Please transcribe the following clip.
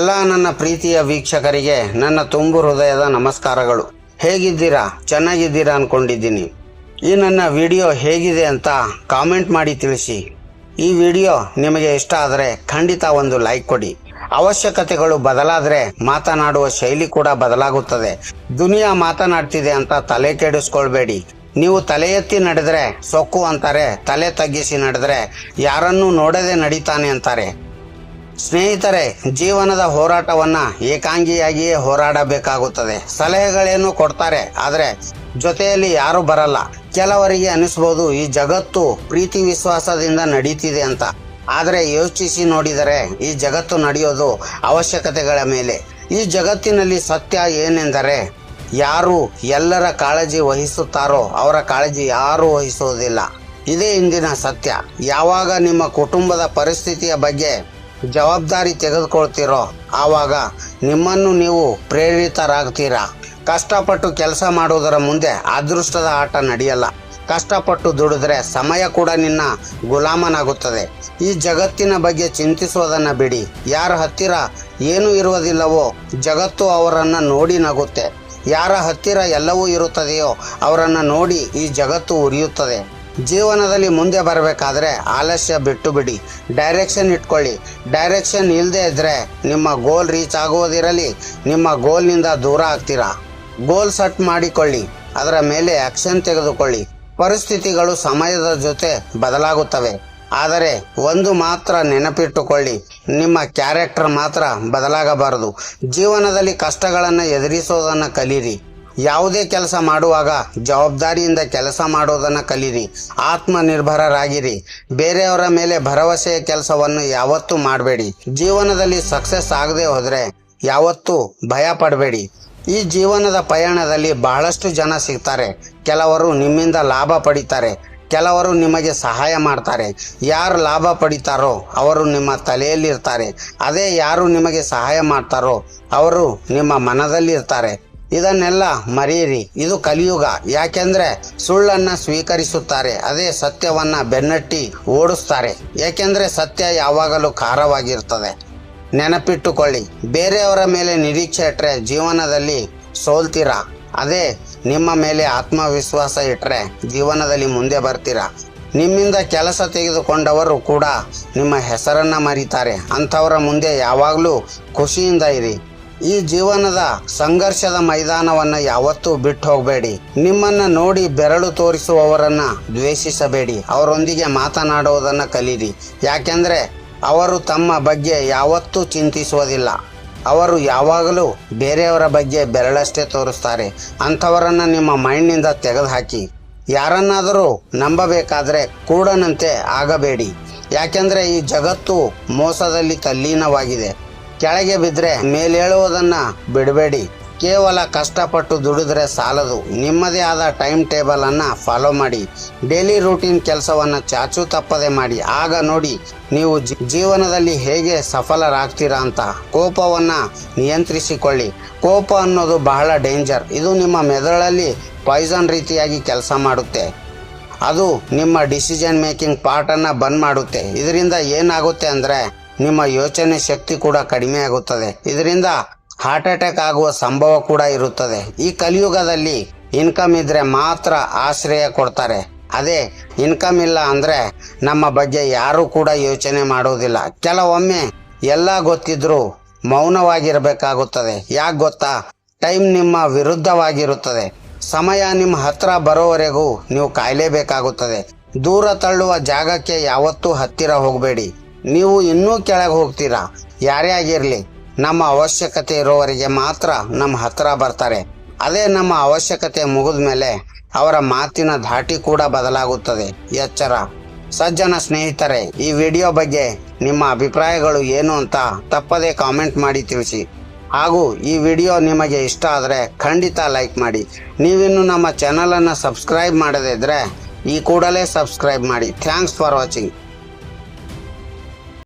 ಎಲ್ಲ ನನ್ನ ಪ್ರೀತಿಯ ವೀಕ್ಷಕರಿಗೆ ನನ್ನ ತುಂಬು ಹೃದಯದ ನಮಸ್ಕಾರಗಳು. ಹೇಗಿದ್ದೀರಾ? ಚೆನ್ನಾಗಿದ್ದೀರಾ ಅನ್ಕೊಂಡಿದ್ದೀನಿ. ಈ ನನ್ನ ವಿಡಿಯೋ ಹೇಗಿದೆ ಅಂತ ಕಾಮೆಂಟ್ ಮಾಡಿ ತಿಳಿಸಿ. ಈ ವಿಡಿಯೋ ನಿಮಗೆ ಇಷ್ಟ ಆದರೆ ಖಂಡಿತ ಒಂದು ಲೈಕ್ ಕೊಡಿ. ಅವಶ್ಯಕತೆಗಳು ಬದಲಾದರೆ ಮಾತನಾಡುವ ಶೈಲಿ ಕೂಡ ಬದಲಾಗುತ್ತದೆ. ದುನಿಯಾ ಮಾತನಾಡ್ತಿದೆ ಅಂತ ತಲೆ ಕೆಡಿಸ್ಕೊಳ್ಬೇಡಿ. ನೀವು ತಲೆ ಎತ್ತಿ ನಡೆದ್ರೆ ಸೊಕ್ಕು ಅಂತಾರೆ, ತಲೆ ತಗ್ಗಿಸಿ ನಡೆದ್ರೆ ಯಾರನ್ನೂ ನೋಡದೆ ನಡೀತಾನೆ ಅಂತಾರೆ. ಸ್ನೇಹಿತರೆ, ಜೀವನದ ಹೋರಾಟವನ್ನ ಏಕಾಂಗಿಯಾಗಿಯೇ ಹೋರಾಡಬೇಕಾಗುತ್ತದೆ. ಸಲಹೆಗಳೇನು ಕೊಡ್ತಾರೆ, ಆದರೆ ಜೊತೆಯಲ್ಲಿ ಯಾರು ಬರಲ್ಲ. ಕೆಲವರಿಗೆ ಅನಿಸ್ಬೋದು, ಈ ಜಗತ್ತು ಪ್ರೀತಿ ವಿಶ್ವಾಸದಿಂದ ನಡೀತಿದೆ ಅಂತ. ಆದರೆ ಯೋಚಿಸಿ ನೋಡಿದರೆ, ಈ ಜಗತ್ತು ನಡೆಯೋದು ಅವಶ್ಯಕತೆಗಳ ಮೇಲೆ. ಈ ಜಗತ್ತಿನಲ್ಲಿ ಸತ್ಯ ಏನೆಂದರೆ, ಯಾರು ಎಲ್ಲರ ಕಾಳಜಿ ವಹಿಸುತ್ತಾರೋ, ಅವರ ಕಾಳಜಿ ಯಾರೂ ವಹಿಸುವುದಿಲ್ಲ. ಇದೇ ಇಂದಿನ ಸತ್ಯ. ಯಾವಾಗ ನಿಮ್ಮ ಕುಟುಂಬದ ಪರಿಸ್ಥಿತಿಯ ಬಗ್ಗೆ ಜವಾಬ್ದಾರಿ ತೆಗೆದುಕೊಳ್ತೀರೋ ಆವಾಗ ನಿಮ್ಮನ್ನು ನೀವು ಪ್ರೇರಿತರಾಗ್ತೀರಾ. ಕಷ್ಟಪಟ್ಟು ಕೆಲಸ ಮಾಡುವುದರ ಮುಂದೆ ಅದೃಷ್ಟದ ಆಟ ನಡೆಯಲ್ಲ. ಕಷ್ಟಪಟ್ಟು ದುಡಿದ್ರೆ ಸಮಯ ಕೂಡ ನಿನ್ನ ಗುಲಾಮನಾಗುತ್ತದೆ. ಈ ಜಗತ್ತಿನ ಬಗ್ಗೆ ಚಿಂತಿಸುವುದನ್ನು ಬಿಡಿ. ಯಾರ ಹತ್ತಿರ ಏನು ಇರುವುದಿಲ್ಲವೋ ಜಗತ್ತು ಅವರನ್ನು ನೋಡಿ ನಗುತ್ತೆ. ಯಾರ ಹತ್ತಿರ ಎಲ್ಲವೂ ಇರುತ್ತದೆಯೋ ಅವರನ್ನು ನೋಡಿ ಈ ಜಗತ್ತು ಉರಿಯುತ್ತದೆ. ಜೀವನದಲ್ಲಿ ಮುಂದೆ ಬರಬೇಕಾದ್ರೆ ಆಲಸ್ಯ ಬಿಟ್ಟು ಬಿಡಿ. ಡೈರೆಕ್ಷನ್ ಇಟ್ಕೊಳ್ಳಿ. ಡೈರೆಕ್ಷನ್ ಇಲ್ಲದೆ ಇದ್ದರೆ ನಿಮ್ಮ ಗೋಲ್ ರೀಚ್ ಆಗುವುದಿರಲಿ ನಿಮ್ಮ ಗೋಲ್ನಿಂದ ದೂರ ಆಗ್ತೀರಾ? ಗೋಲ್ ಸೆಟ್ ಮಾಡಿಕೊಳ್ಳಿ. ಅದರ ಮೇಲೆ ಆಕ್ಷನ್ ತೆಗೆದುಕೊಳ್ಳಿ. ಪರಿಸ್ಥಿತಿಗಳು ಸಮಯದ ಜೊತೆ ಬದಲಾಗುತ್ತವೆ. ಆದರೆ ಒಂದು ಮಾತ್ರ ನೆನಪಿಟ್ಟುಕೊಳ್ಳಿ. ನಿಮ್ಮ ಕ್ಯಾರೆಕ್ಟರ್ ಮಾತ್ರ ಬದಲಾಗಬಾರದು. ಜೀವನದಲ್ಲಿ ಕಷ್ಟಗಳನ್ನು ಎದುರಿಸೋದನ್ನು ಕಲೀರಿ. ಯಾವುದೇ ಕೆಲಸ ಮಾಡುವಾಗ ಜವಾಬ್ದಾರಿಯಿಂದ ಕೆಲಸ ಮಾಡೋದನ್ನು ಕಲೀರಿ, ಆತ್ಮನಿರ್ಭರರಾಗಿರಿ. ಬೇರೆಯವರ ಮೇಲೆ ಭರವಸೆಯ ಕೆಲಸವನ್ನು ಯಾವತ್ತೂ ಮಾಡಬೇಡಿ. ಜೀವನದಲ್ಲಿ ಸಕ್ಸಸ್ ಆಗದೆ ಹೋದರೆ ಯಾವತ್ತೂ ಭಯ ಪಡಬೇಡಿ. ಈ ಜೀವನದ ಪಯಣದಲ್ಲಿ ಬಹಳಷ್ಟು ಜನ ಸಿಗ್ತಾರೆ. ಕೆಲವರು ನಿಮ್ಮಿಂದ ಲಾಭ ಪಡಿತಾರೆ. ಕೆಲವರು ನಿಮಗೆ ಸಹಾಯ ಮಾಡ್ತಾರೆ. ಯಾರು ಲಾಭ ಪಡಿತಾರೋ ಅವರು ನಿಮ್ಮ ತಲೆಯಲ್ಲಿರ್ತಾರೆ. ಅದೇ ಯಾರು ನಿಮಗೆ ಸಹಾಯ ಮಾಡ್ತಾರೋ ಅವರು ನಿಮ್ಮ ಮನದಲ್ಲಿರ್ತಾರೆ. ಇದನ್ನೆಲ್ಲ ಮರೆಯಿರಿ. ಇದು ಕಲಿಯುಗ. ಯಾಕೆಂದ್ರೆ ಸುಳ್ಳನ್ನ ಸ್ವೀಕರಿಸುತ್ತಾರೆ. ಅದೇ ಸತ್ಯವನ್ನ ಬೆನ್ನಟ್ಟಿ ಓಡಿಸ್ತಾರೆ. ಯಾಕೆಂದ್ರೆ ಸತ್ಯ ಯಾವಾಗಲೂ ಖಾರವಾಗಿರ್ತದೆ. ನೆನಪಿಟ್ಟುಕೊಳ್ಳಿ. ಬೇರೆಯವರ ಮೇಲೆ ನಿರೀಕ್ಷೆ ಇಟ್ಟರೆ ಜೀವನದಲ್ಲಿ ಸೋಲ್ತೀರಾ? ಅದೇ ನಿಮ್ಮ ಮೇಲೆ ಆತ್ಮವಿಶ್ವಾಸ ಇಟ್ಟರೆ ಜೀವನದಲ್ಲಿ ಮುಂದೆ ಬರ್ತೀರಾ? ನಿಮ್ಮಿಂದ ಕೆಲಸ ತೆಗೆದುಕೊಂಡವರು ಕೂಡ ನಿಮ್ಮ ಹೆಸರನ್ನ ಮರೀತಾರೆ. ಅಂಥವರ ಮುಂದೆ ಯಾವಾಗಲೂ ಖುಷಿಯಿಂದ ಇರಿ. ಈ ಜೀವನದ ಸಂಘರ್ಷದ ಮೈದಾನವನ್ನು ಯಾವತ್ತೂ ಬಿಟ್ಟು ಹೋಗಬೇಡಿ. ನಿಮ್ಮನ್ನ ನೋಡಿ ಬೆರಳು ತೋರಿಸುವವರನ್ನ ದ್ವೇಷಿಸಬೇಡಿ. ಅವರೊಂದಿಗೆ ಮಾತನಾಡುವುದನ್ನು ಕಲೀರಿ. ಯಾಕೆಂದರೆ ಅವರು ತಮ್ಮ ಬಗ್ಗೆ ಯಾವತ್ತೂ ಚಿಂತಿಸುವುದಿಲ್ಲ. ಅವರು ಯಾವಾಗಲೂ ಬೇರೆಯವರ ಬಗ್ಗೆ ಬೆರಳಷ್ಟೇ ತೋರಿಸ್ತಾರೆ. ಅಂಥವರನ್ನು ನಿಮ್ಮ ಮೈಂಡ್ನಿಂದ ತೆಗೆದುಹಾಕಿ. ಯಾರನ್ನಾದರೂ ನಂಬಬೇಕಾದ್ರೆ ಕೂಡನಂತೆ ಆಗಬೇಡಿ. ಯಾಕೆಂದರೆ ಈ ಜಗತ್ತು ಮೋಸದಲ್ಲಿ ತಲ್ಲೀನವಾಗಿದೆ. ಕೆಳಗೆ ಬಿದ್ದರೆ ಮೇಲೇಳುವುದನ್ನ ಬಿಡಬೇಡಿ. ಕೇವಲ ಕಷ್ಟಪಟ್ಟು ದುಡಿದ್ರೆ ಸಾಲದು. ನಿಮ್ಮದೇ ಆದ ಟೈಮ್ ಟೇಬಲ್ ಅನ್ನ ಫಾಲೋ ಮಾಡಿ. ಡೈಲಿ ರೂಟೀನ್ ಕೆಲಸವನ್ನ ಚಾಚು ತಪ್ಪದೆ ಮಾಡಿ. ಆಗ ನೋಡಿ ನೀವು ಜೀವನದಲ್ಲಿ ಹೇಗೆ ಸಫಲರಾಗ್ತೀರಾ ಅಂತ ಕೋಪವನ್ನ ನಿಯಂತ್ರಿಸಿಕೊಳ್ಳಿ. ಕೋಪ ಅನ್ನೋದು ಬಹಳ ಡೇಂಜರ್. ಇದು ನಿಮ್ಮ ಮೆದುಳಲ್ಲಿ ಪಾಯ್ಸನ್ ರೀತಿಯಾಗಿ ಕೆಲಸ ಮಾಡುತ್ತೆ. ಅದು ನಿಮ್ಮ ಡಿಸಿಷನ್ ಮೇಕಿಂಗ್ ಪಾರ್ಟನ್ನು ಬಂದ್ ಮಾಡುತ್ತೆ. ಇದರಿಂದ ಏನಾಗುತ್ತೆ ಅಂದರೆ ನಿಮ್ಮ ಯೋಚನೆ ಶಕ್ತಿ ಕೂಡ ಕಡಿಮೆ ಆಗುತ್ತದೆ. ಇದರಿಂದ ಹಾರ್ಟ್ ಅಟ್ಯಾಕ್ ಆಗುವ ಸಂಭವ ಕೂಡ ಇರುತ್ತದೆ. ಈ ಕಲಿಯುಗದಲ್ಲಿ ಇನ್ಕಮ್ ಇದ್ರೆ ಮಾತ್ರ ಆಶ್ರಯ ಕೊಡ್ತಾರೆ. ಅದೇ ಇನ್ಕಮ್ ಇಲ್ಲ ಅಂದರೆ ನಮ್ಮ ಬಗ್ಗೆ ಯಾರೂ ಕೂಡ ಯೋಚನೆ ಮಾಡುವುದಿಲ್ಲ ಕೆಲವೊಮ್ಮೆ ಎಲ್ಲ ಗೊತ್ತಿದ್ರೂ ಮೌನವಾಗಿರಬೇಕಾಗುತ್ತದೆ. ಯಾಕೆ ಗೊತ್ತಾ? ಟೈಮ್ ನಿಮ್ಮ ವಿರುದ್ಧವಾಗಿರುತ್ತದೆ. ಸಮಯ ನಿಮ್ಮ ಹತ್ರ ಬರೋವರೆಗೂ ನೀವು ಕಾಯಲೇಬೇಕಾಗುತ್ತದೆ. ದೂರ ತಳ್ಳುವ ಜಾಗಕ್ಕೆ ಯಾವತ್ತೂ ಹತ್ತಿರ ಹೋಗಬೇಡಿ. ನೀವು ಇನ್ನೂ ಕೆಳಗೆ ಹೋಗ್ತೀರಾ? ಯಾರೇ ಆಗಿರಲಿ, ನಮ್ಮ ಅವಶ್ಯಕತೆ ಇರೋವರಿಗೆ ಮಾತ್ರ ನಮ್ಮ ಹತ್ರ ಬರ್ತಾರೆ. ಅದೇ ನಮ್ಮ ಅವಶ್ಯಕತೆ ಮುಗಿದ ಮೇಲೆ ಅವರ ಮಾತಿನ ಧಾಟಿ ಕೂಡ ಬದಲಾಗುತ್ತದೆ. ಎಚ್ಚರ. ಸಜ್ಜನ ಸ್ನೇಹಿತರೆ, ಈ ವಿಡಿಯೋ ಬಗ್ಗೆ ನಿಮ್ಮ ಅಭಿಪ್ರಾಯಗಳು ಏನು ಅಂತ ತಪ್ಪದೇ ಕಾಮೆಂಟ್ ಮಾಡಿ ತಿಳಿಸಿ. ಹಾಗೂ ಈ ವಿಡಿಯೋ ನಿಮಗೆ ಇಷ್ಟ ಆದರೆ ಖಂಡಿತ ಲೈಕ್ ಮಾಡಿ. ನೀವಿನ್ನು ನಮ್ಮ ಚಾನಲನ್ನು ಸಬ್ಸ್ಕ್ರೈಬ್ ಮಾಡದಿದ್ದರೆ ಈ ಕೂಡಲೇ ಸಬ್ಸ್ಕ್ರೈಬ್ ಮಾಡಿ. Thanks for watching.